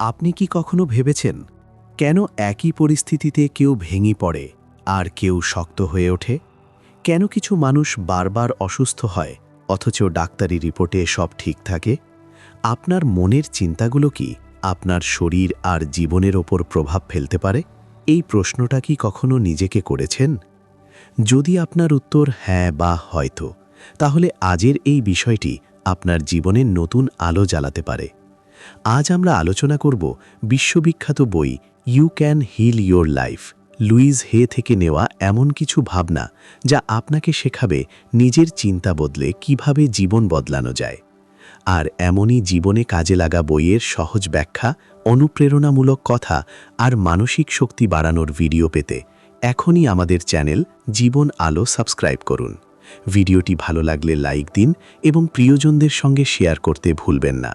আপনি কি কখনো ভেবেছেন কেন একই পরিস্থিতিতে কেউ ভেঙে পড়ে আর কেউ শক্ত হয়ে ওঠে? কেন কিছু মানুষ বারবার অসুস্থ হয় অথচ ডাক্তারি রিপোর্টে সব ঠিক থাকে? আপনার মনের চিন্তাগুলো কি আপনার শরীর আর জীবনের ওপর প্রভাব ফেলতে পারে? এই প্রশ্নটা কি কখনো নিজেকে করেছেন? যদি আপনার উত্তর হ্যাঁ বা হয়তো, তাহলে আজের এই বিষয়টি আপনার জীবনের নতুন আলো জ্বালাতে পারে। আজ আমরা আলোচনা করব বিশ্ববিখ্যাত বই you can heal your life Louise Hay থেকে নেওয়া এমন কিছু ভাবনা যা আপনাকে শেখাবে নিজের চিন্তা বদলে কীভাবে জীবন বদলানো যায়। আর এমনই জীবনে কাজে লাগা বইয়ের সহজ ব্যাখ্যা, অনুপ্রেরণামূলক কথা আর মানসিক শক্তি বাড়ানোর ভিডিও পেতে এখনই আমাদের চ্যানেল জীবন আলো সাবস্ক্রাইব করুন। ভিডিওটি ভালো লাগলে লাইক দিন এবং প্রিয়জনদের সঙ্গে শেয়ার করতে ভুলবেন না।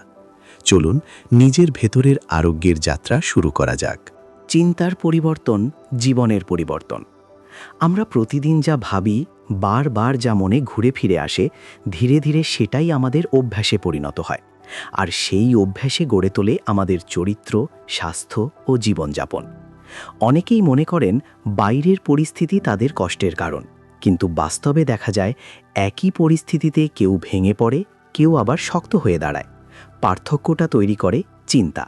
চলুন নিজের ভেতরের আরোগ্যের যাত্রা শুরু করা যাক। চিন্তার পরিবর্তন, জীবনের পরিবর্তন। আমরা প্রতিদিন যা ভাবি, বারবার যা মনে ঘুরে ফিরে আসে, ধীরে ধীরে সেটাই আমাদের অভ্যাসে পরিণত হয়। আর সেই অভ্যাসে গড়ে তোলে আমাদের চরিত্র, স্বাস্থ্য ও জীবনযাপন। অনেকেই মনে করেন বাইরের পরিস্থিতি তাদের কষ্টের কারণ। কিন্তু বাস্তবে দেখা যায়, একই পরিস্থিতিতে কেউ ভেঙে পড়ে, কেউ আবার শক্ত হয়ে দাঁড়ায়। পার্থক্যটা তৈরি করে চিন্তা।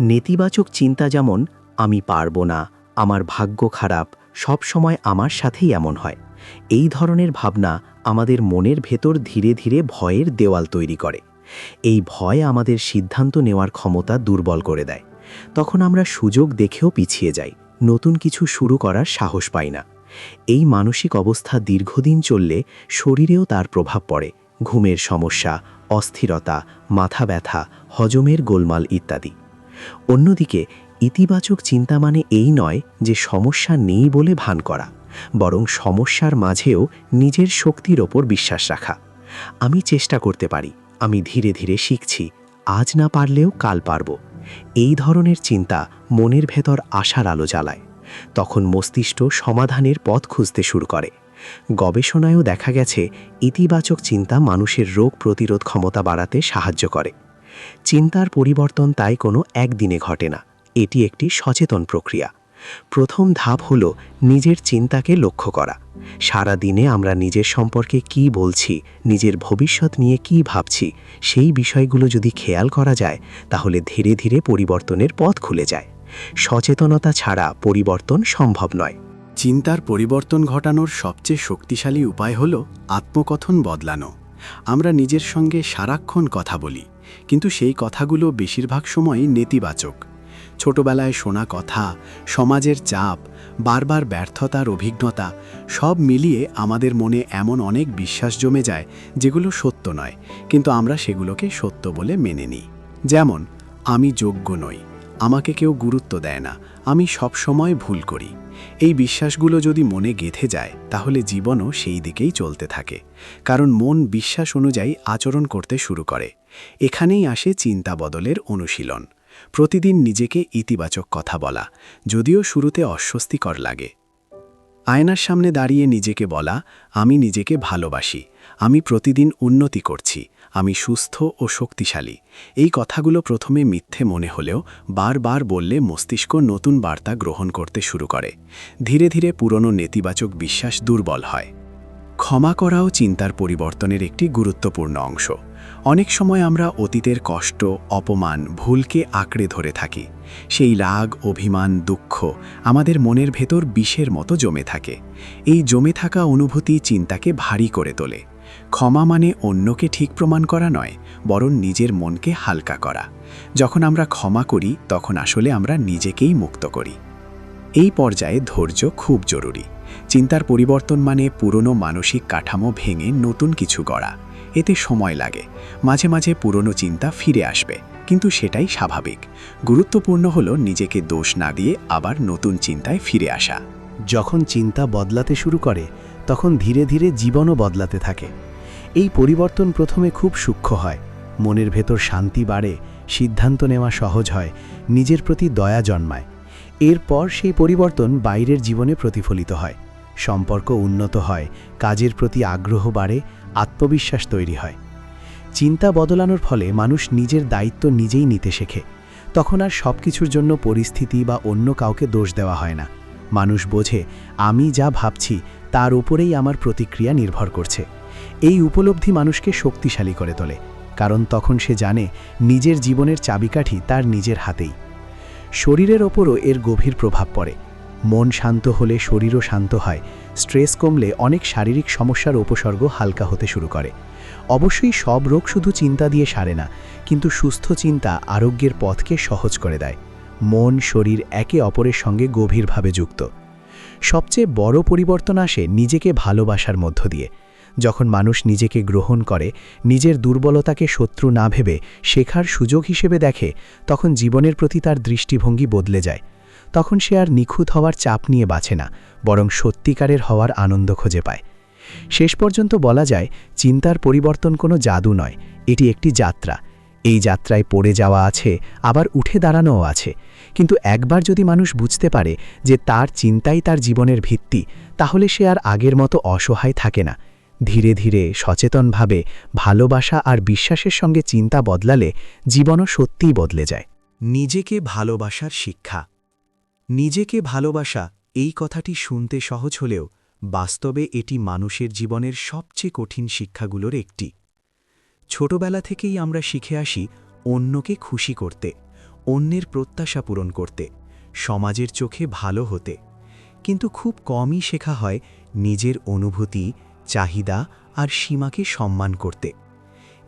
নেতিবাচক চিন্তা যেমন, আমি পারব না, আমার ভাগ্য খারাপ, সব সময় আমার সাথেই এমন হয়। এই ধরনের ভাবনা আমাদের মনের ভেতর ধীরে ধীরে ভয়ের দেওয়াল তৈরি করে। এই ভয় আমাদের সিদ্ধান্ত নেওয়ার ক্ষমতা দুর্বল করে দেয়। তখন আমরা সুযোগ দেখেও পিছিয়ে যাই, নতুন কিছু শুরু করার সাহস পাই না। এই মানসিক অবস্থা দীর্ঘদিন চললে শরীরেও তার প্রভাব পড়ে, ঘুমের সমস্যা অস্থিরতা, মাথা ব্যথা, হজমের গোলমাল ইত্যাদি। অন্যদিকে, ইতিবাচক চিন্তা মানে এই নয় যে সমস্যা নেই বলে ভান করা, বরং সমস্যার মাঝেও নিজের শক্তির ওপর বিশ্বাস রাখা। আমি চেষ্টা করতে পারি, আমি ধীরে ধীরে শিখছি, আজ না পারলেও কাল পারব। এই ধরনের চিন্তা মনের ভেতর আশার আলো জ্বালায়, তখন মস্তিষ্ক সমাধানের পথ খুঁজতে শুরু করে। গবেষণায়ও দেখা গেছে, ইতিবাচক চিন্তা মানুষের রোগ প্রতিরোধ ক্ষমতা বাড়াতে সাহায্য করে। চিন্তার পরিবর্তন তাই কোনো একদিনে ঘটে না, এটি একটি সচেতন প্রক্রিয়া। প্রথম ধাপ হল নিজের চিন্তাকে লক্ষ্য করা। সারা দিনে আমরা নিজের সম্পর্কে কি বলছি, নিজের ভবিষ্যৎ নিয়ে কি ভাবছি, সেই বিষয়গুলো যদি খেয়াল করা যায়, তাহলে ধীরে ধীরে পরিবর্তনের পথ খুলে যায়। সচেতনতা ছাড়া পরিবর্তন সম্ভব নয়। চিন্তার পরিবর্তন ঘটানোর সবচেয়ে শক্তিশালী উপায় হল আত্মকথন বদলানো। আমরা নিজের সঙ্গে সারাক্ষণ কথা বলি, কিন্তু সেই কথাগুলো বেশিরভাগ সময়ই নেতিবাচক। ছোটবেলায় শোনা কথা, সমাজের চাপ, বারবার ব্যর্থতার অভিজ্ঞতা, সব মিলিয়ে আমাদের মনে এমন অনেক বিশ্বাস জমে যায় যেগুলো সত্য নয়, কিন্তু আমরা সেগুলোকে সত্য বলে মেনে নিই। যেমন, আমি যোগ্য নই, আমাকে কেউ গুরুত্ব দেয় না, আমি সব সময় ভুল করি। এই বিশ্বাসগুলো যদি মনে গেঁথে যায়, তাহলে জীবনও সেই দিকেই চলতে থাকে। কারণ মন বিশ্বাস অনুযায়ী আচরণ করতে শুরু করে। এখানেই আসে চিন্তা বদলের অনুশীলন। প্রতিদিন নিজেকে ইতিবাচক কথা বলা, যদিও শুরুতে অস্বস্তিকর লাগে। আয়নার সামনে দাঁড়িয়ে নিজেকে বলা, আমি নিজেকে ভালোবাসি, আমি প্রতিদিন উন্নতি করছি আমি সুস্থ ও শক্তিশালী। এই কথাগুলো প্রথমে মিথ্যে মনে হলেও বারবার বললে মস্তিষ্ক নতুন বার্তা গ্রহণ করতে শুরু করে। ধীরে ধীরে পুরনো নেতিবাচক বিশ্বাস দুর্বল হয়। ক্ষমা করাও চিন্তার পরিবর্তনের একটি গুরুত্বপূর্ণ অংশ। অনেক সময় আমরা অতীতের কষ্ট, অপমান, ভুলকে আঁকড়ে ধরে থাকি। সেই রাগ, অভিমান, দুঃখ আমাদের মনের ভেতর বিষের মতো জমে থাকে। এই জমে থাকা অনুভূতি চিন্তাকে ভারী করে তোলে। ক্ষমা মানে অন্যকে ঠিক প্রমাণ করা নয়, বরং নিজের মনকে হালকা করা। যখন আমরা ক্ষমা করি, তখন আসলে আমরা নিজেকেই মুক্ত করি। এই পর্যায়ে ধৈর্য খুব জরুরি। চিন্তার পরিবর্তন মানে পুরনো মানসিক কাঠামো ভেঙে নতুন কিছু গড়া। এতে সময় লাগে। মাঝে মাঝে পুরনো চিন্তা ফিরে আসবে, কিন্তু সেটাই স্বাভাবিক। গুরুত্বপূর্ণ হলো নিজেকে দোষ না দিয়ে আবার নতুন চিন্তায় ফিরে আসা। যখন চিন্তা বদলাতে শুরু করে, তখন ধীরে ধীরে জীবনও বদলাতে থাকে। এই পরিবর্তন প্রথমে খুব সূক্ষ্ম হয়। মনের ভেতর শান্তি বাড়ে, সিদ্ধান্ত নেওয়া সহজ হয়, নিজের প্রতি দয়া জন্মায়। এরপর সেই পরিবর্তন বাইরের জীবনে প্রতিফলিত হয়। সম্পর্ক উন্নত হয়, কাজের প্রতি আগ্রহ বাড়ে, আত্মবিশ্বাস তৈরি হয়। চিন্তা বদলানোর ফলে মানুষ নিজের দায়িত্ব নিজেই নিতে শেখে। তখন আর সব কিছুর জন্য পরিস্থিতি বা অন্য কাউকে দোষ দেওয়া হয় না। মানুষ বোঝে, আমি যা ভাবছি, তার উপরেই আমার প্রতিক্রিয়া নির্ভর করছে। এই উপলব্ধি মানুষকে শক্তিশালী করে তোলে, কারণ তখন সে জানে নিজের জীবনের চাবিকাঠি তার নিজের হাতেই। শরীরের ওপরও এর গভীর প্রভাব পড়ে। মন শান্ত হলে শরীরও শান্ত হয়, স্ট্রেস কমলে অনেক শারীরিক সমস্যার উপসর্গ হালকা হতে শুরু করে। অবশ্যই সব রোগ শুধু চিন্তা দিয়ে সারে না, কিন্তু সুস্থ চিন্তা আরোগ্যের পথকে সহজ করে দেয়। মন, শরীর একে অপরের সঙ্গে গভীরভাবে যুক্ত। সবচেয়ে বড় পরিবর্তন আসে নিজেকে ভালোবাসার মধ্য দিয়ে। যখন মানুষ নিজেকে গ্রহণ করে, নিজের দুর্বলতাকে শত্রু না ভেবে শেখার সুযোগ হিসেবে দেখে, তখন জীবনের প্রতি তার দৃষ্টিভঙ্গি বদলে যায়। তখন সে আর নিখুঁত হওয়ার চাপ নিয়ে বাঁচে না, বরং সত্যিকারের হওয়ার আনন্দ খুঁজে পায়। শেষ পর্যন্ত বলা যায়, চিন্তার পরিবর্তন কোনো জাদু নয়, এটি একটি যাত্রা। এই যাত্রায় পড়ে যাওয়া আছে, আবার উঠে দাঁড়ানোও আছে। কিন্তু একবার যদি মানুষ বুঝতে পারে যে তার চিন্তাই তার জীবনের ভিত্তি, তাহলে সে আর আগের মতো অসহায় থাকে না। ধীরে ধীরে সচেতনভাবে ভালোবাসা আর বিশ্বাসের সঙ্গে চিন্তা বদলালে জীবনও সত্যিই বদলে যায়। নিজেকে ভালোবাসার শিক্ষা। নিজেকে ভালোবাসা এই কথাটি শুনতে সহজ হলেও বাস্তবে এটি মানুষের জীবনের সবচেয়ে কঠিন শিক্ষাগুলোর একটি। ছোটবেলা থেকেই আমরা শিখে আসি অন্যকে খুশি করতে, অন্যের প্রত্যাশা পূরণ করতে, সমাজের চোখে ভালো হতে। কিন্তু খুব কমই শেখা হয় নিজের অনুভূতি চাহিদা আর সীমাকে সম্মান করতে।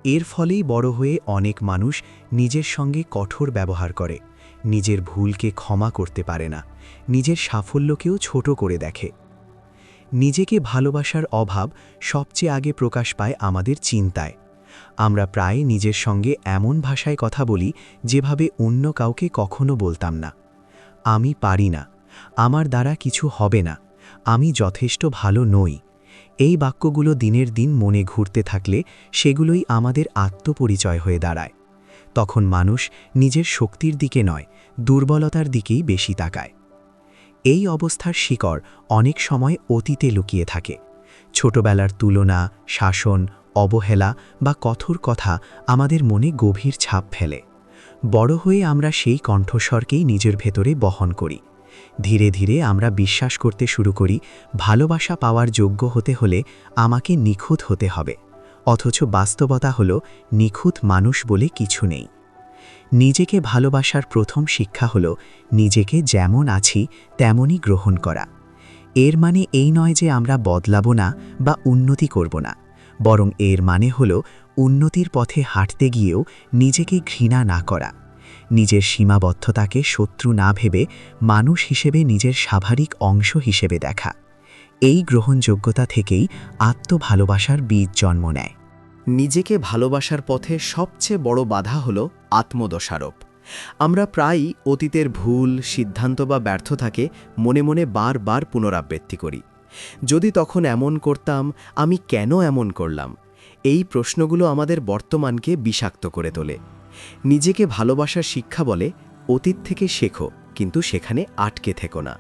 এর ফলেই বড় হয়ে অনেক মানুষ নিজের সঙ্গে কঠোর ব্যবহার করে, নিজের ভুলকে ক্ষমা করতে পারে না, নিজের সাফল্যকেও ছোট করে দেখে। নিজেকে ভালোবাসার অভাব সবচেয়ে আগে প্রকাশ পায় আমাদের চিন্তায়। আমরা প্রায় নিজের সঙ্গে এমন ভাষায় কথা বলি যেভাবে অন্য কাউকে কখনো বলতাম না। আমি পারি না, আমার দ্বারা কিছু হবে না, আমি যথেষ্ট ভালো নই। এই বাক্যগুলো দিনের দিন মনে ঘুরতে থাকলে সেগুলোই আমাদের আত্মপরিচয় হয়ে দাঁড়ায়। তখন মানুষ নিজের শক্তির দিকে নয়, দুর্বলতার দিকেই বেশি তাকায়। এই অবস্থার শিকড় অনেক সময় অতীতে লুকিয়ে থাকে। ছোটবেলার তুলনা, শাসন, অবহেলা বা কঠোর কথা আমাদের মনে গভীর ছাপ ফেলে। বড় হয়ে আমরা সেই কণ্ঠস্বরকেই নিজের ভেতরে বহন করি। ধীরে ধীরে আমরা বিশ্বাস করতে শুরু করি, ভালোবাসা পাওয়ার যোগ্য হতে হলে আমাকে নিখুঁত হতে হবে। অথচ বাস্তবতা হল, নিখুঁত মানুষ বলে কিছু নেই। নিজেকে ভালোবাসার প্রথম শিক্ষা হল, নিজেকে যেমন আছি, তেমনই গ্রহণ করা। এর মানে এই নয় যে আমরা বদলাবো না বা উন্নতি করব না। বরং এর মানে হল, উন্নতির পথে হাঁটতে গিয়েও নিজেকে ঘৃণা না করা। নিজের সীমাবদ্ধতাকে শত্রু না ভেবে মানুষ হিসেবে নিজের স্বাভাবিক অংশ হিসেবে দেখা। এই গ্রহণযোগ্যতা থেকেই আত্মভালোবাসার বীজ জন্ম নেয়। নিজেকে ভালোবাসার পথে সবচেয়ে বড় বাধা হল আত্মদোষারোপ। আমরা প্রায়ই অতীতের ভুল, সিদ্ধান্ত বা ব্যর্থতাকে মনে মনে বারবার পুনরাবৃত্তি করি। যদি তখন এমন করতাম, আমি কেন এমন করলাম? এই প্রশ্নগুলো আমাদের বর্তমানকে বিষাক্ত করে তোলে। নিজেকে ভালোবাসার শিক্ষা বলে অতীত থেকে শেখো, কিন্তু সেখানে আটকে থেকো না।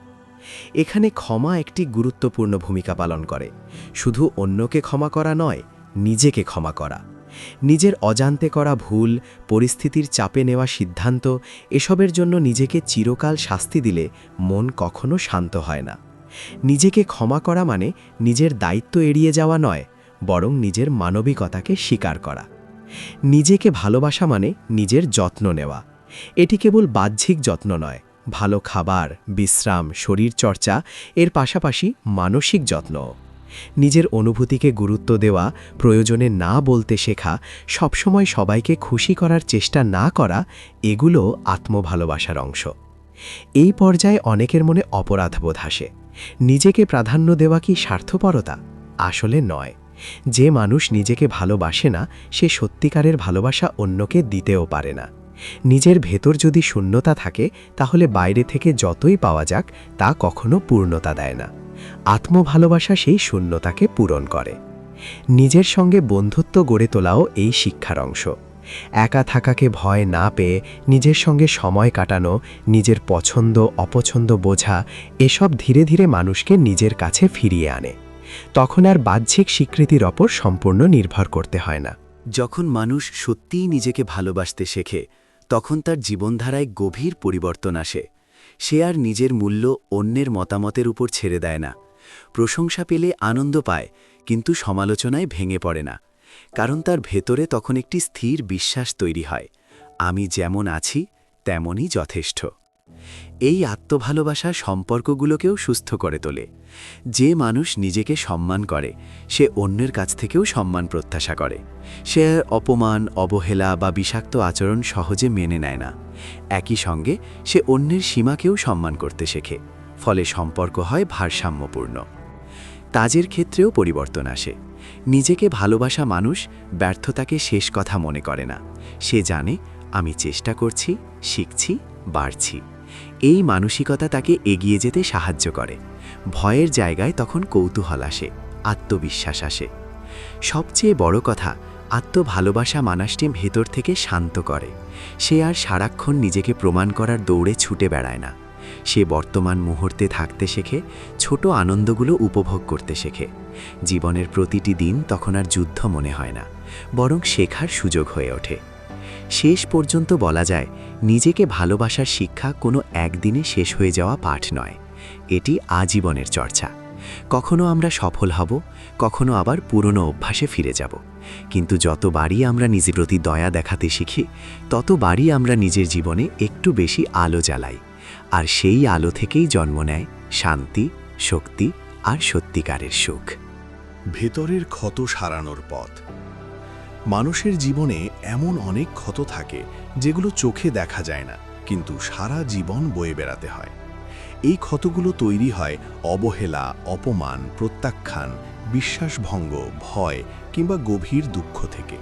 এখানে ক্ষমা একটি গুরুত্বপূর্ণ ভূমিকা পালন করে। শুধু অন্যকে ক্ষমা করা নয়, নিজেকে ক্ষমা করা। নিজের অজান্তে করা ভুল, পরিস্থিতির চাপে নেওয়া সিদ্ধান্ত, এসবের জন্য নিজেকে চিরকাল শাস্তি দিলে মন কখনো শান্ত হয় না। নিজেকে ক্ষমা করা মানে নিজের দায়িত্ব এড়িয়ে যাওয়া নয়, বরং নিজের মানবিকতাকে স্বীকার করা। নিজেকে ভালোবাসা মানে নিজের যত্ন নেওয়া। এটি কেবল বাহ্যিক যত্ন নয়, ভালো খাবার, বিশ্রাম, শরীর চর্চা, এর পাশাপাশি মানসিক যত্ন। নিজের অনুভূতিকে গুরুত্ব দেওয়া, প্রয়োজনে না বলতে শেখা, সবসময় সবাইকে খুশি করার চেষ্টা না করা, এগুলো আত্মভালোবাসার অংশ। এই পর্যায়ে অনেকের মনে অপরাধবোধ আসে। নিজেকে প্রাধান্য দেওয়া কি স্বার্থপরতা? আসলে নয়। যে মানুষ নিজেকে ভালোবাসে না, সে সত্যিকারের ভালোবাসা অন্যকে দিতেও পারে না। নিজের ভেতর যদি শূন্যতা থাকে, তাহলে বাইরে থেকে যতই পাওয়া যাক, তা কখনো পূর্ণতা দেয় না। আত্মভালোবাসা সেই শূন্যতাকে পূরণ করে। নিজের সঙ্গে বন্ধুত্ব গড়ে তোলাও এই শিক্ষার অংশ। একা থাকাকে ভয় না পেয়ে নিজের সঙ্গে সময় কাটানো, নিজের পছন্দ, অপছন্দ বোঝা, এসব ধীরে ধীরে মানুষকে নিজের কাছে ফিরিয়ে আনে। তখন আর বাহ্যিক স্বীকৃতির ওপর সম্পূর্ণ নির্ভর করতে হয় না। যখন মানুষ সত্যিই নিজেকে ভালোবাসতে শেখে, তখন তার জীবনধারায় গভীর পরিবর্তন আসে। সে আর নিজের মূল্য অন্যের মতামতের উপর ছেড়ে দেয় না। প্রশংসা পেলে আনন্দ পায়, কিন্তু সমালোচনায় ভেঙে পড়ে না। কারণ তার ভেতরে তখন একটি স্থির বিশ্বাস তৈরি হয়, আমি যেমন আছি, তেমনই যথেষ্ট। এই আত্মভালোবাসা সম্পর্কগুলোকেও সুস্থ করে তোলে। যে মানুষ নিজেকে সম্মান করে, সে অন্যের কাছ থেকেও সম্মান প্রত্যাশা করে। সে অপমান, অবহেলা বা বিষাক্ত আচরণ সহজে মেনে নেয় না। একই সঙ্গে সে অন্যের সীমাকেও সম্মান করতে শেখে, ফলে সম্পর্ক হয় ভারসাম্যপূর্ণ। কাজের ক্ষেত্রেও পরিবর্তন আসে। নিজেকে ভালোবাসা মানুষ ব্যর্থতাকে শেষ কথা মনে করে না। সে জানে, আমি চেষ্টা করছি, শিখছি, বাড়ছি। এই মানসিকতা তাকে এগিয়ে যেতে সাহায্য করে। ভয়ের জায়গায় তখন কৌতূহল আসে, আত্মবিশ্বাস আসে। সবচেয়ে বড় কথা, আত্মভালোবাসা মানুষটি ভেতর থেকে শান্ত করে। সে আর সারাক্ষণ নিজেকে প্রমাণ করার দৌড়ে ছুটে বেড়ায় না। সে বর্তমান মুহূর্তে থাকতে শেখে, ছোট আনন্দগুলো উপভোগ করতে শেখে। জীবনের প্রতিটি দিন তখন আর যুদ্ধ মনে হয় না, বরং শেখার সুযোগ হয়ে ওঠে। শেষ পর্যন্ত বলা যায় নিজেকে ভালোবাসার শিক্ষা কোনো একদিনে শেষ হয়ে যাওয়া পাঠ নয়। এটি আজীবনের চর্চা। কখনো আমরা সফল হব, কখনো আবার পুরনো অভ্যাসে ফিরে যাব। কিন্তু যতবারই আমরা নিজের প্রতি দয়া দেখাতে শিখি ততবারই আমরা নিজের জীবনে একটু বেশি আলো জ্বালাই। আর সেই আলো থেকেই জন্ম নেয় শান্তি, শক্তি আর সত্যিকারের সুখ। ভেতরের ক্ষত সারানোর পথ। মানুষের জীবনে এমন অনেক ক্ষত থাকে যেগুলো চোখে দেখা যায় না, কিন্তু সারা জীবন বয়ে বেড়াতে হয়। এই ক্ষতগুলো তৈরি হয় অবহেলা, অপমান, প্রত্যাখ্যান, বিশ্বাসভঙ্গ, ভয় কিংবা গভীর দুঃখ থেকে।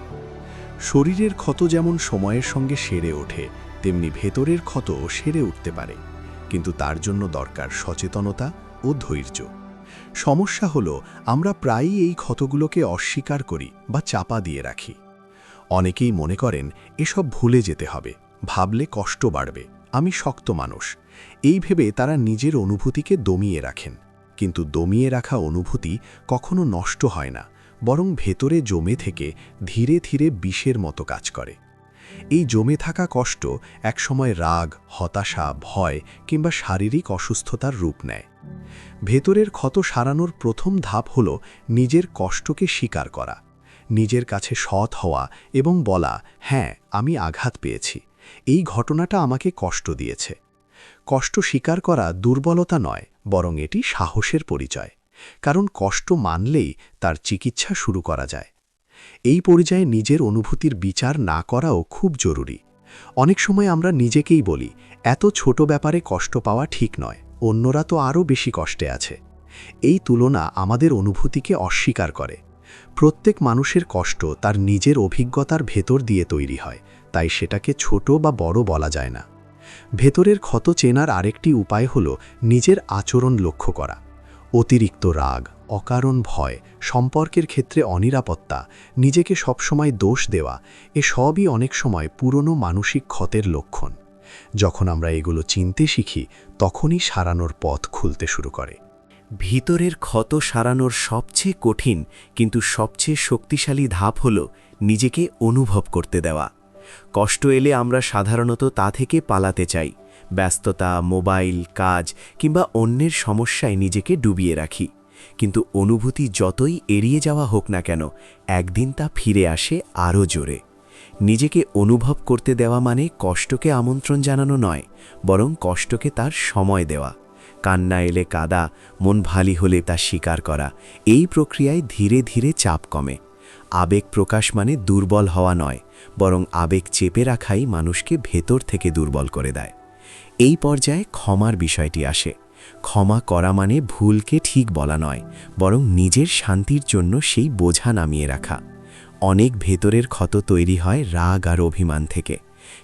শরীরের ক্ষত যেমন সময়ের সঙ্গে সেরে ওঠে, তেমনি ভেতরের ক্ষত সেরে উঠতে পারে, কিন্তু তার জন্য দরকার সচেতনতা ও ধৈর্য। সমস্যা হলো, আমরা প্রায়ই এই ক্ষতগুলোকে অস্বীকার করি বা চাপা দিয়ে রাখি। অনেকেই মনে করেন, এসব ভুলে যেতে হবে, ভাবলে কষ্ট বাড়বে, আমি শক্ত মানুষ। এই ভেবে তারা নিজের অনুভূতিকে দমিয়ে রাখেন। কিন্তু দমিয়ে রাখা অনুভূতি কখনো নষ্ট হয় না, বরং ভেতরে জমে থেকে ধীরে ধীরে বিষের মতো কাজ করে। এই জমে থাকা কষ্ট একসময় রাগ, হতাশা, ভয় কিংবা শারীরিক অসুস্থতার রূপ নেয়। ভেতরের ক্ষত সারানোর প্রথম ধাপ হল নিজের কষ্টকে স্বীকার করা, নিজের কাছে সৎ হওয়া এবং বলা হ্যাঁ আমি আঘাত পেয়েছি। এই ঘটনাটা আমাকে কষ্ট দিয়েছে। কষ্ট স্বীকার করা দুর্বলতা নয়, বরং এটি সাহসের পরিচয়। কারণ কষ্ট মানলেই তার চিকিৎসা শুরু করা যায়। এই পর্যায়ে নিজের অনুভূতির বিচার না করাও খুব জরুরি। অনেক সময় আমরা নিজেকেই বলি, এত ছোট ব্যাপারে কষ্ট পাওয়া ঠিক নয়, অন্যরা তো আরও বেশি কষ্টে আছে। এই তুলনা আমাদের অনুভূতিকে অস্বীকার করে। প্রত্যেক মানুষের কষ্ট তার নিজের অভিজ্ঞতার ভেতর দিয়ে তৈরি হয়, তাই সেটাকে ছোট বা বড় বলা যায় না। ভেতরের ক্ষত চেনার আরেকটি উপায় হল নিজের আচরণ লক্ষ্য করা, অতিরিক্ত রাগ অকারণ ভয়, সম্পর্কের ক্ষেত্রে অনিরাপত্তা, নিজেকে সবসময় দোষ দেওয়া, এ সবই অনেক সময় পুরনো মানসিক ক্ষতের লক্ষণ। যখন আমরা এগুলো চিনতে শিখি, তখনই সারানোর পথ খুলতে শুরু করে। ভিতরের ক্ষত সারানোর সবচেয়ে কঠিন, কিন্তু সবচেয়ে শক্তিশালী ধাপ হল নিজেকে অনুভব করতে দেওয়া। কষ্ট এলে আমরা সাধারণত তা থেকে পালাতে চাই। ব্যস্ততা, মোবাইল, কাজ কিংবা অন্যের সমস্যায় নিজেকে ডুবিয়ে রাখি। কিন্তু অনুভূতি যতই এড়িয়ে যাওয়া হোক না কেন, একদিন তা ফিরে আসে আরও জোরে। নিজেকে অনুভব করতে দেওয়া মানে কষ্টকে আমন্ত্রণ জানানো নয়, বরং কষ্টকে তার সময় দেওয়া। কান্না এলে কাদা, মন ভালি হলে তা স্বীকার করা, এই প্রক্রিয়ায় ধীরে ধীরে চাপ কমে। আবেগ প্রকাশ মানে দুর্বল হওয়া নয়, বরং আবেগ চেপে রাখাই মানুষকে ভেতর থেকে দুর্বল করে দেয়। এই পর্যায়ে ক্ষমার বিষয়টি আসে। ক্ষমা করা মানে ভুলকে ঠিক বলা নয়, বরং নিজের শান্তির জন্য সেই বোঝা নামিয়ে রাখা। অনেক ভেতরের ক্ষত তৈরি হয় রাগ আর অভিমান থেকে।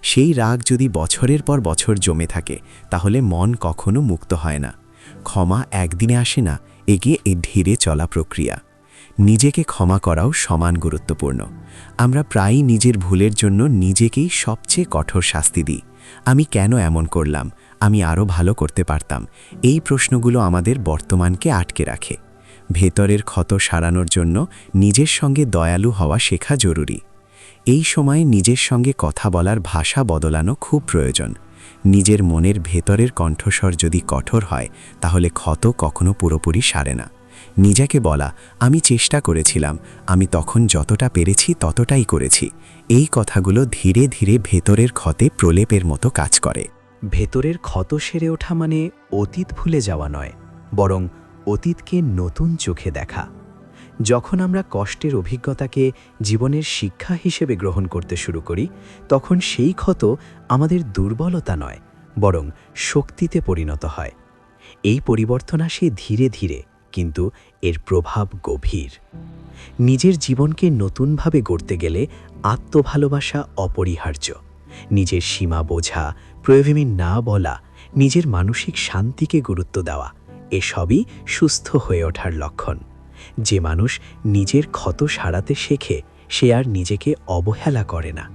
সেই রাগ যদি বছরের পর বছর জমে থাকে, তাহলে মন কখনো মুক্ত হয় না। ক্ষমা একদিনে আসে না, এগিয়ে এ ধীরে চলা প্রক্রিয়া। নিজেকে ক্ষমা করাও সমান গুরুত্বপূর্ণ। আমরা প্রায়ই নিজের ভুলের জন্য নিজেকেই সবচেয়ে কঠোর শাস্তি দিই। আমি কেন এমন করলাম? আমি আরও ভালো করতে পারতাম। এই প্রশ্নগুলো আমাদের বর্তমানকে আটকে রাখে। ভেতরের ক্ষত সারানোর জন্য নিজের সঙ্গে দয়ালু হওয়া শেখা জরুরি। এই সময়ে নিজের সঙ্গে কথা বলার ভাষা বদলানো খুব প্রয়োজন। নিজের মনের ভেতরের কণ্ঠস্বর যদি কঠোর হয়, তাহলে ক্ষত কখনো পুরোপুরি সারে না। নিজেকে বলা, আমি চেষ্টা করেছিলাম, আমি তখন যতটা পেরেছি ততটাই করেছি। এই কথাগুলো ধীরে ধীরে ভেতরের ক্ষতে প্রলেপের মতো কাজ করে। ভেতরের ক্ষত সেরে ওঠা মানে অতীত ভুলে যাওয়া নয়, বরং অতীতকে নতুন চোখে দেখা। যখন আমরা কষ্টের অভিজ্ঞতাকে জীবনের শিক্ষা হিসেবে গ্রহণ করতে শুরু করি, তখন সেই ক্ষত আমাদের দুর্বলতা নয়, বরং শক্তিতে পরিণত হয়। এই পরিবর্তন আসে ধীরে ধীরে, কিন্তু এর প্রভাব গভীর। নিজের জীবনকে নতুনভাবে গড়তে গেলে আত্মভালোবাসা অপরিহার্য। নিজের সীমা বোঝা, প্রয়োজনে না বলা, নিজের মানসিক শান্তিকে গুরুত্ব দেওয়া, এসবই সুস্থ হয়ে ওঠার লক্ষণ। যে মানুষ নিজের ক্ষত সারাতে শেখে, সে আর নিজেকে অবহেলা করে না।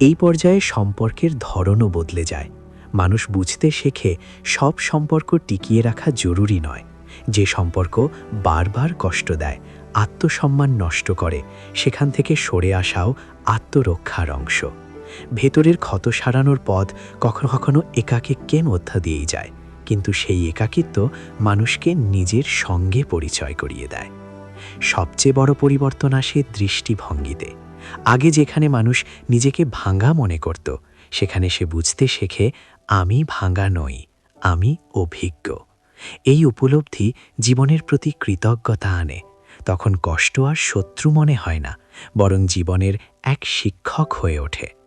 এই পর্যায়ে সম্পর্কের ধরনও বদলে যায়। মানুষ বুঝতে শেখে, সব সম্পর্ক টিকিয়ে রাখা জরুরি নয়। যে সম্পর্ক বারবার কষ্ট দেয়, আত্মসম্মান নষ্ট করে, সেখান থেকে সরে আসাও আত্মরক্ষার অংশ। ভেতরের ক্ষত সারানোর পথ কখনো কখনো একাকিত্বকে মধ্যা দিয়েই যায়? কিন্তু সেই একাকিত্ব মানুষকে নিজের সঙ্গে পরিচয় করিয়ে দেয়। সবচেয়ে বড় পরিবর্তন আসে দৃষ্টিভঙ্গিতে। আগে যেখানে মানুষ নিজেকে ভাঙা মনে করত, সেখানে সে বুঝতে শেখে, আমি ভাঙা নই, আমি অভিজ্ঞ। এই উপলব্ধি জীবনের প্রতি কৃতজ্ঞতা আনে। তখন কষ্ট আর শত্রু মনে হয় না, বরং জীবনের এক শিক্ষক হয়ে ওঠে।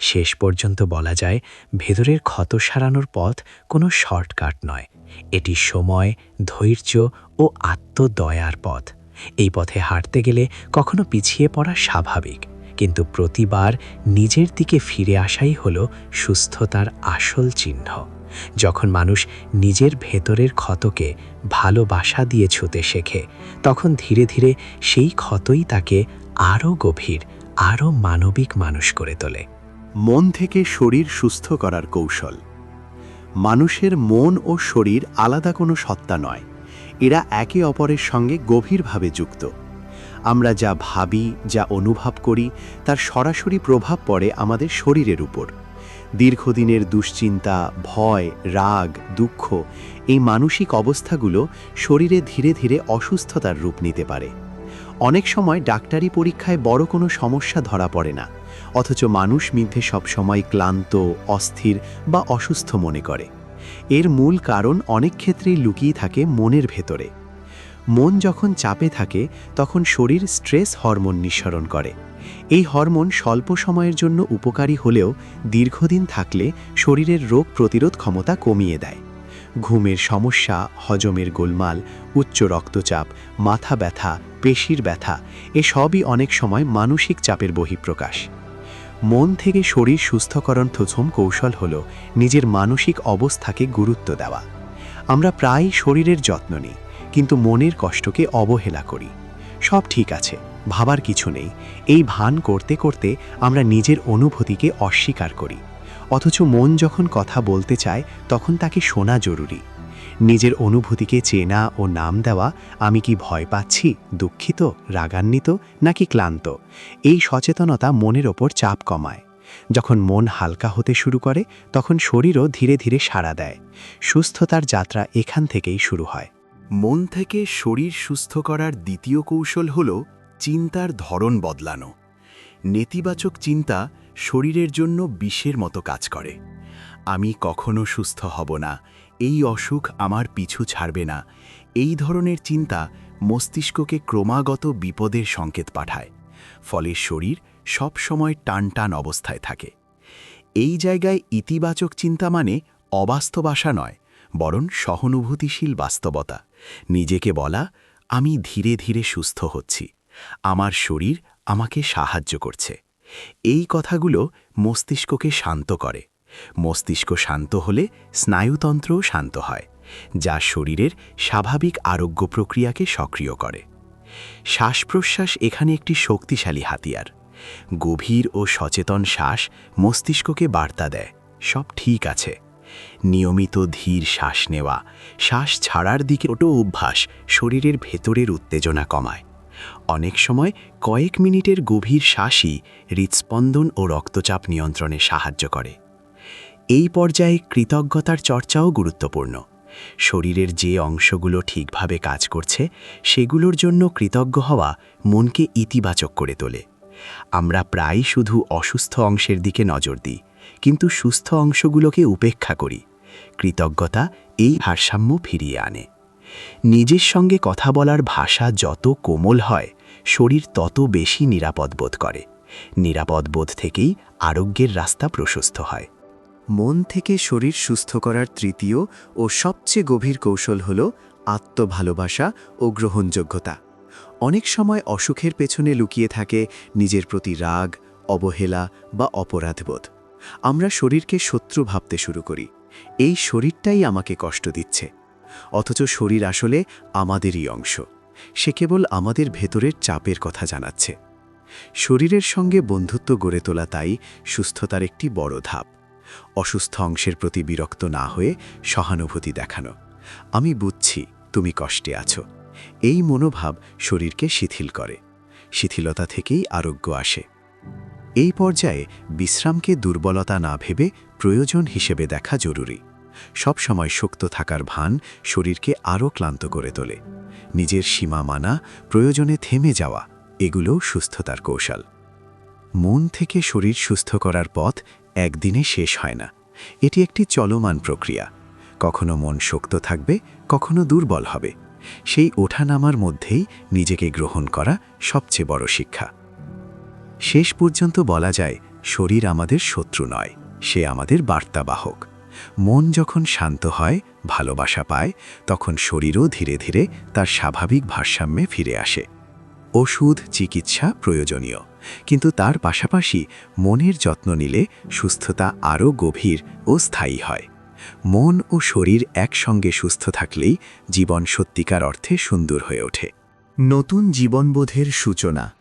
শেষ পর্যন্ত বলা যায়, ভেতরের ক্ষত সারানোর পথ কোনো শর্টকাট নয়। এটি সময়, ধৈর্য ও আত্মদয়ার পথ। এই পথে হাঁটতে গেলে কখনো পিছিয়ে পড়া স্বাভাবিক, কিন্তু প্রতিবার নিজের দিকে ফিরে আসাই হল সুস্থতার আসল চিহ্ন। যখন মানুষ নিজের ভেতরের ক্ষতকে ভালোবাসা দিয়ে ছুতে শেখে, তখন ধীরে ধীরে সেই ক্ষতই তাকে আরও গভীর, আরও মানবিক মানুষ করে তোলে। মন থেকে শরীর সুস্থ করার কৌশল। মানুষের মন ও শরীর আলাদা কোনো সত্তা নয়। এরা একে অপরের সঙ্গে গভীরভাবে যুক্ত। আমরা যা ভাবি, যা অনুভব করি, তার সরাসরি প্রভাব পড়ে আমাদের শরীরের উপর। দীর্ঘদিনের দুশ্চিন্তা, ভয়, রাগ, দুঃখ এই মানসিক অবস্থাগুলো শরীরে ধীরে ধীরে অসুস্থতার রূপ নিতে পারে। অনেক সময় ডাক্তারি পরীক্ষায় বড় কোনো সমস্যা ধরা পড়ে না। অথচ মানুষ মিথ্যে সবসময় ক্লান্ত, অস্থির বা অসুস্থ মনে করে। এর মূল কারণ অনেক ক্ষেত্রেই লুকিয়ে থাকে মনের ভেতরে। মন যখন চাপে থাকে, তখন শরীর স্ট্রেস হরমোন নিঃসরণ করে। এই হরমোন স্বল্প সময়ের জন্য উপকারী হলেও দীর্ঘদিন থাকলে শরীরের রোগ প্রতিরোধ ক্ষমতা কমিয়ে দেয়। ঘুমের সমস্যা, হজমের গোলমাল, উচ্চ রক্তচাপ, মাথা ব্যথা, পেশির ব্যথা, এসবই অনেক সময় মানসিক চাপের বহিঃপ্রকাশ। মন থেকে শরীর সুস্থকরণ প্রথম কৌশল হল নিজের মানসিক অবস্থাকে গুরুত্ব দেওয়া। আমরা প্রায় শরীরের যত্ন নিই, কিন্তু মনের কষ্টকে অবহেলা করি। সব ঠিক আছে, ভাবার কিছু নেই। এই ভান করতে করতে আমরা নিজের অনুভূতিকে অস্বীকার করি। অথচ মন যখন কথা বলতে চায়, তখন তাকে শোনা জরুরি। নিজের অনুভূতিকে চেনা ও নাম দেওয়া আমি কি ভয় পাচ্ছি, দুঃখিত, রাগান্বিত, নাকি ক্লান্ত? এই সচেতনতা মনের ওপর চাপ কমায়। যখন মন হালকা হতে শুরু করে, তখন শরীরও ধীরে ধীরে সাড়া দেয়। সুস্থতার যাত্রা এখান থেকেই শুরু হয়। মন থেকে শরীর সুস্থ করার দ্বিতীয় কৌশল হল চিন্তার ধরন বদলানো। নেতিবাচক চিন্তা শরীরের জন্য বিষের মতো কাজ করে। আমি কখনো সুস্থ হব না এই অসুখ আমার পিছু ছাড়বে না। এই ধরনের চিন্তা মস্তিষ্ককে ক্রমাগত বিপদের সংকেত পাঠায়, ফলে শরীর সব সময় টান টান অবস্থায় থাকে। এই জায়গায় ইতিবাচক চিন্তা মানে অবাস্তব আশা নয়, বরং সহানুভূতিশীল বাস্তবতা। নিজেকে বলা, আমি ধীরে ধীরে সুস্থ হচ্ছি, আমার শরীর আমাকে সাহায্য করছে। এই কথাগুলো মস্তিষ্ককে শান্ত করে। মস্তিষ্ক শান্ত হলে স্নায়ুতন্ত্রও শান্ত হয়, যা শরীরের স্বাভাবিক আরোগ্য প্রক্রিয়াকে সক্রিয় করে। শ্বাস প্রশ্বাস এখানে একটি শক্তিশালী হাতিয়ার। গভীর ও সচেতন শ্বাস মস্তিষ্ককে বার্তা দেয়, সব ঠিক আছে। নিয়মিত ধীর শ্বাস নেওয়া, শ্বাস ছাড়ার দিকে ওটো অভ্যাস শরীরের ভেতরের উত্তেজনা কমায়। অনেক সময় কয়েক মিনিটের গভীর শ্বাসই হৃৎস্পন্দন ও রক্তচাপ নিয়ন্ত্রণে সাহায্য করে। এই পর্যায়ে কৃতজ্ঞতার চর্চাও গুরুত্বপূর্ণ। শরীরের যে অংশগুলো ঠিকভাবে কাজ করছে, সেগুলোর জন্য কৃতজ্ঞ হওয়া মনকে ইতিবাচক করে তোলে। আমরা প্রায় শুধু অসুস্থ অংশের দিকে নজর দিই, কিন্তু সুস্থ অংশগুলোকে উপেক্ষা করি। কৃতজ্ঞতা এই ভারসাম্য ফিরিয়ে আনে। নিজের সঙ্গে কথা বলার ভাষা যত কোমল হয়, শরীর তত বেশি নিরাপদ বোধ করে। নিরাপদ বোধ থেকেই আরোগ্যের রাস্তা প্রশস্ত হয়। মন থেকে শরীর সুস্থ করার তৃতীয় ও সবচেয়ে গভীর কৌশল হল আত্মভালোবাসা ও গ্রহণযোগ্যতা। অনেক সময় অসুখের পেছনে লুকিয়ে থাকে নিজের প্রতি রাগ, অবহেলা বা অপরাধবোধ। আমরা শরীরকে শত্রু ভাবতে শুরু করি। এই শরীরটাই আমাকে কষ্ট দিচ্ছে। অথচ শরীর আসলে আমাদেরই অংশ। সে কেবল আমাদের ভেতরের চাপের কথা জানাচ্ছে। শরীরের সঙ্গে বন্ধুত্ব গড়ে তোলা তাই সুস্থতার একটি বড় ধাপ। অসুস্থ অংশের প্রতি বিরক্ত না হয়ে সহানুভূতি দেখানো। আমি বুঝছি তুমি কষ্টে আছো। এই মনোভাব শরীরকে শিথিল করে। শিথিলতা থেকেই আরোগ্য আসে। এই পর্যায়ে বিশ্রামকে দুর্বলতা না ভেবে প্রয়োজন হিসেবে দেখা জরুরি। সব সময় শক্ত থাকার ভান শরীরকে আরও ক্লান্ত করে তোলে। নিজের সীমা মানা, প্রয়োজনে থেমে যাওয়া, এগুলোও সুস্থতার কৌশল। মন থেকে শরীর সুস্থ করার পথ একদিনে শেষ হয় না। এটি একটি চলমান প্রক্রিয়া। কখনো মন শক্ত থাকবে, কখনো দুর্বল হবে। সেই ওঠানামার মধ্যেই নিজেকে গ্রহণ করা সবচেয়ে বড় শিক্ষা। শেষ পর্যন্ত বলা যায়, শরীর আমাদের শত্রু নয়, সে আমাদের বার্তাবাহক। মন যখন শান্ত হয়, ভালোবাসা পায়, তখন শরীরও ধীরে ধীরে তার স্বাভাবিক ভারসাম্যে ফিরে আসে। ওষুধ, চিকিৎসা প্রয়োজনীয়। কিন্তু তার পাশাপাশি মনের যত্ন নিলে সুস্থতা আরও গভীর ও স্থায়ী হয়। মন ও শরীর একসঙ্গে সুস্থ থাকলেই জীবন সত্যিকার অর্থে সুন্দর হয়ে ওঠে। নতুন জীবনবোধের সূচনা।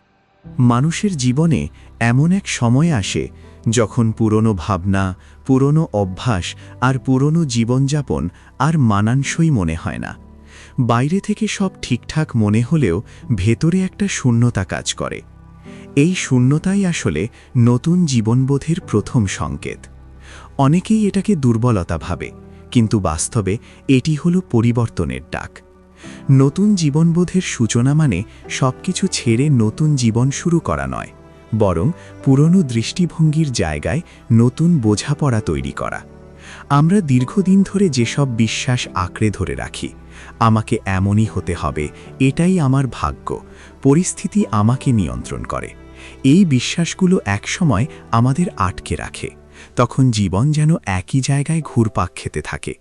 মানুষের জীবনে এমন এক সময় আসে যখন পুরনো ভাবনা, পুরনো অভ্যাস আর পুরনো জীবনযাপন আর মানানসই মনে হয় না। বাইরে থেকে সব ঠিকঠাক মনে হলেও ভেতরে একটা শূন্যতা কাজ করে। এই শূন্যতাই আসলে নতুন জীবনবোধের প্রথম সংকেত। অনেকেই এটাকে দুর্বলতা ভাবে, কিন্তু বাস্তবে এটি হলো পরিবর্তনের ডাক। নতুন জীবনবোধের সূচনা মানে সবকিছু ছেড়ে নতুন জীবন শুরু করা নয়, বরং পুরনো দৃষ্টিভঙ্গির জায়গায় নতুন বোঝাপড়া তৈরি করা। আমরা দীর্ঘদিন ধরে যেসব বিশ্বাস আঁকড়ে ধরে রাখি, আমাকে এমনই হতে হবে, এটাই আমার ভাগ্য, পরিস্থিতি আমাকে নিয়ন্ত্রণ করে। এই বিশ্বাসগুলো একসময় আমাদের আটকে রাখে, তখন জীবন যেন একই জায়গায় ঘুরপাক খেতে থাকে।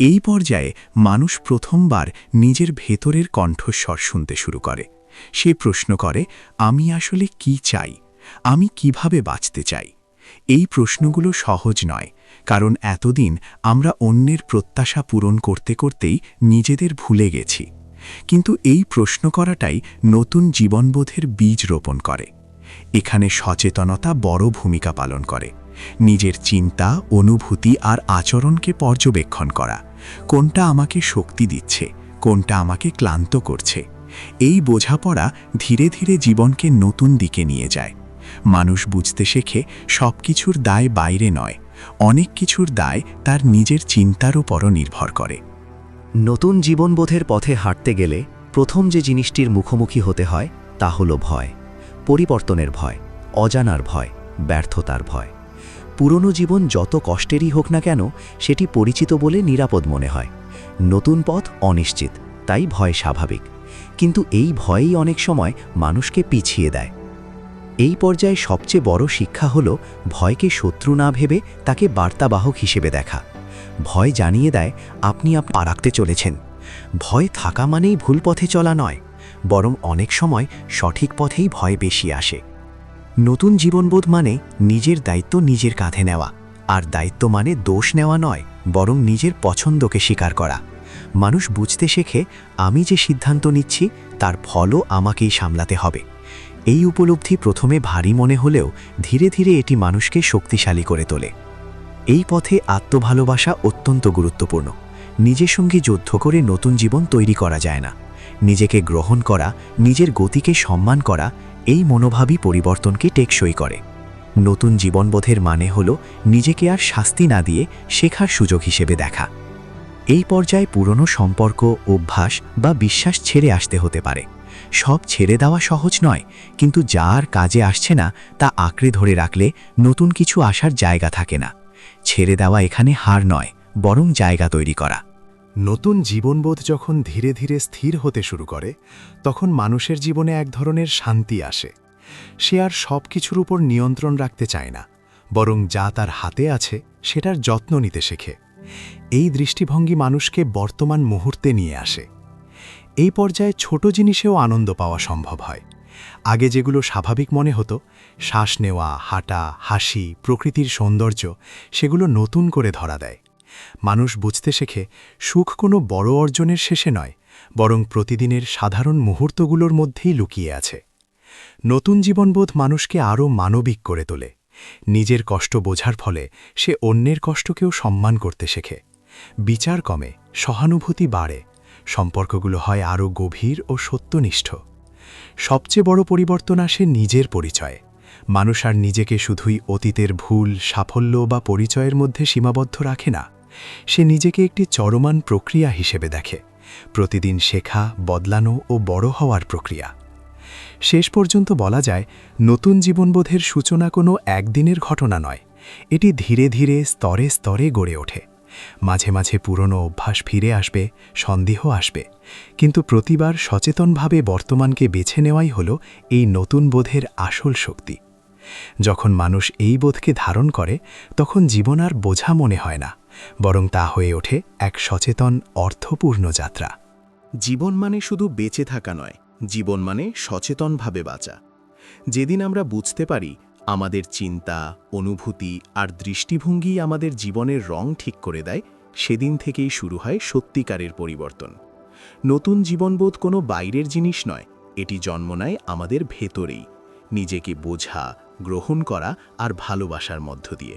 এই পর্যায়ে মানুষ প্রথমবার নিজের ভেতরের কণ্ঠস্বর শুনতে শুরু করে। সে প্রশ্ন করে, আমি আসলে কি চাই? আমি কীভাবে বাঁচতে চাই? এই প্রশ্নগুলো সহজ নয়, কারণ এতদিন আমরা অন্যের প্রত্যাশা পূরণ করতে করতেই নিজেদের ভুলে গেছি। কিন্তু এই প্রশ্ন করাটাই নতুন জীবনবোধের বীজ রোপণ করে। এখানে সচেতনতা বড় ভূমিকা পালন করে। নিজের চিন্তা, অনুভূতি আর আচরণকে পর্যবেক্ষণ করা। কোনটা আমাকে শক্তি দিচ্ছে, কোনটা আমাকে ক্লান্ত করছে। এই বোঝাপড়া ধীরে ধীরে জীবনকে নতুন দিকে নিয়ে যায়। মানুষ বুঝতে শেখে সব কিছুর দায় বাইরে নয়। অনেক কিছুর দায় তার নিজের চিন্তার উপরও নির্ভর করে। নতুন জীবনবোধের পথে হাঁটতে গেলে প্রথম যে জিনিসটির মুখোমুখি হতে হয়, তা হলো ভয়। পরিবর্তনের ভয়, অজানার ভয়, ব্যর্থতার ভয়। পুরনো জীবন যত কষ্টেরই হোক না কেন, সেটি পরিচিত বলে নিরাপদ মনে হয়। নতুন পথ অনিশ্চিত, তাই ভয় স্বাভাবিক। কিন্তু এই ভয়ই অনেক সময় মানুষকে পিছিয়ে দেয়। এই পর্যায়ে সবচেয়ে বড় শিক্ষা হল, ভয়কে শত্রু না ভেবে তাকে বার্তাবাহক হিসেবে দেখা। ভয় জানিয়ে দেয়, আপনি আপনি পারাকতে চলেছেন। ভয় থাকা মানেই ভুল পথে চলা নয়। বরং অনেক সময় সঠিক পথেই ভয় বেশি আসে। নতুন জীবনবোধ মানে নিজের দায়িত্ব নিজের কাঁধে নেওয়া, আর দায়িত্ব মানে দোষ নেওয়া নয়, বরং নিজের পছন্দকে স্বীকার করা। মানুষ বুঝতে শেখে, আমি যে সিদ্ধান্ত নিচ্ছি, তার ফলও আমাকেই সামলাতে হবে। এই উপলব্ধি প্রথমে ভারী মনে হলেও ধীরে ধীরে এটি মানুষকে শক্তিশালী করে তোলে। এই পথে আত্মভালোবাসা অত্যন্ত গুরুত্বপূর্ণ। নিজের সঙ্গে যুদ্ধ করে নতুন জীবন তৈরি করা যায় না। নিজেকে গ্রহণ করা, নিজের গতিকে সম্মান করা, এই মনোভাবই পরিবর্তনকে টেকসই করে। নতুন জীবনবোধের মানে হল নিজেকে আর শাস্তি না দিয়ে শেখার সুযোগ হিসেবে দেখা। এই পর্যায়ে পুরনো সম্পর্ক, অভ্যাস বা বিশ্বাস ছেড়ে আসতে হতে পারে। সব ছেড়ে দেওয়া সহজ নয়, কিন্তু যার কাজে আসছে না তা আঁকড়ে ধরে রাখলে নতুন কিছু আসার জায়গা থাকে না। ছেড়ে দেওয়া এখানে হার নয়, বরং জায়গা তৈরি করা। নতুন জীবনবোধ যখন ধীরে ধীরে স্থির হতে শুরু করে, তখন মানুষের জীবনে এক ধরনের শান্তি আসে। সে আর সব কিছুর উপর নিয়ন্ত্রণ রাখতে চায় না, বরং যা তার হাতে আছে সেটার যত্ন নিতে শেখে। এই দৃষ্টিভঙ্গি মানুষকে বর্তমান মুহূর্তে নিয়ে আসে। এই পর্যায়ে ছোট জিনিসেও আনন্দ পাওয়া সম্ভব হয়। আগে যেগুলো স্বাভাবিক মনে হতো, শ্বাস নেওয়া, হাঁটা, হাসি, প্রকৃতির সৌন্দর্য, সেগুলো নতুন করে ধরা দেয়। মানুষ বুঝতে শেখে সুখ কোনো বড় অর্জনের শেষে নয়, বরং প্রতিদিনের সাধারণ মুহূর্তগুলোর মধ্যেই লুকিয়ে আছে। নতুন জীবনবোধ মানুষকে আরও মানবিক করে তোলে। নিজের কষ্ট বোঝার ফলে সে অন্যের কষ্টকেও সম্মান করতে শেখে। বিচার কমে, সহানুভূতি বাড়ে, সম্পর্কগুলো হয় আরও গভীর ও সত্যনিষ্ঠ। সবচেয়ে বড় পরিবর্তন আসে নিজের পরিচয়ে। মানুষ আর নিজেকে শুধুই অতীতের ভুল, সাফল্য বা পরিচয়ের মধ্যে সীমাবদ্ধ রাখে না। সে নিজেকে একটি চরমান প্রক্রিয়া হিসেবে দেখে। প্রতিদিন শেখা, বদলানো ও বড় হওয়ার প্রক্রিয়া। শেষ পর্যন্ত বলা যায়, নতুন জীবনবোধের সূচনা কোনো একদিনের ঘটনা নয়। এটি ধীরে ধীরে স্তরে স্তরে গড়ে ওঠে। মাঝে মাঝে পুরনো অভ্যাস ফিরে আসবে, সন্দেহ আসবে। কিন্তু প্রতিবার সচেতনভাবে বর্তমানকে বেছে নেওয়াই হল এই নতুন বোধের আসল শক্তি। যখন মানুষ এই বোধকে ধারণ করে, তখন জীবন আর বোঝা মনে হয় না। বরং তা হয়ে ওঠে এক সচেতন, অর্থপূর্ণ যাত্রা। জীবন মানে শুধু বেঁচে থাকা নয়, জীবন মানে সচেতনভাবে বাঁচা। যেদিন আমরা বুঝতে পারি আমাদের চিন্তা, অনুভূতি আর দৃষ্টিভঙ্গি আমাদের জীবনের রং ঠিক করে দেয়, সেদিন থেকেই শুরু হয় সত্যিকারের পরিবর্তন। নতুন জীবনবোধ কোনো বাইরের জিনিস নয়, এটি জন্ম নেয় আমাদের ভেতরেই, নিজেকে বোঝা, গ্রহণ করা আর ভালোবাসার মধ্য দিয়ে।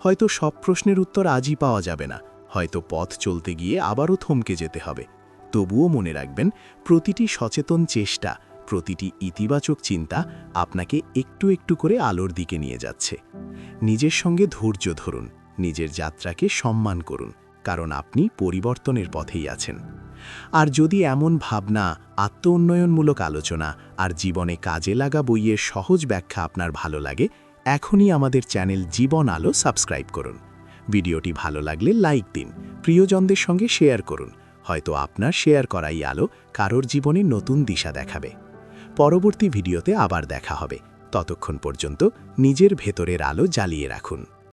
হয়তো সব প্রশ্নের উত্তর আজই পাওয়া যাবে না। হয়তো পথ চলতে গিয়ে আবারও থমকে যেতে হবে। তবুও মনে রাখবেন, প্রতিটি সচেতন চেষ্টা, প্রতিটি ইতিবাচক চিন্তা আপনাকে একটু একটু করে আলোর দিকে নিয়ে যাচ্ছে। নিজের সঙ্গে ধৈর্য ধরুন, নিজের যাত্রাকে সম্মান করুন, কারণ আপনি পরিবর্তনের পথেই আছেন। আর যদি এমন ভাবনা আত্ম উন্নয়নমূলক আলোচনা আর জীবনে কাজে লাগা বইয়ের সহজ ব্যাখ্যা আপনার ভালো লাগে এখনই আমাদের চ্যানেল জীবন আলো সাবস্ক্রাইব করুন। ভিডিওটি ভালো লাগলে লাইক দিন, প্রিয়জনদের সঙ্গে শেয়ার করুন। হয়তো আপনার শেয়ার করাই আলো কারোর জীবনে নতুন দিশা দেখাবে। পরবর্তী ভিডিওতে আবার দেখা হবে। ততক্ষণ পর্যন্ত নিজের ভেতরের আলো জ্বালিয়ে রাখুন।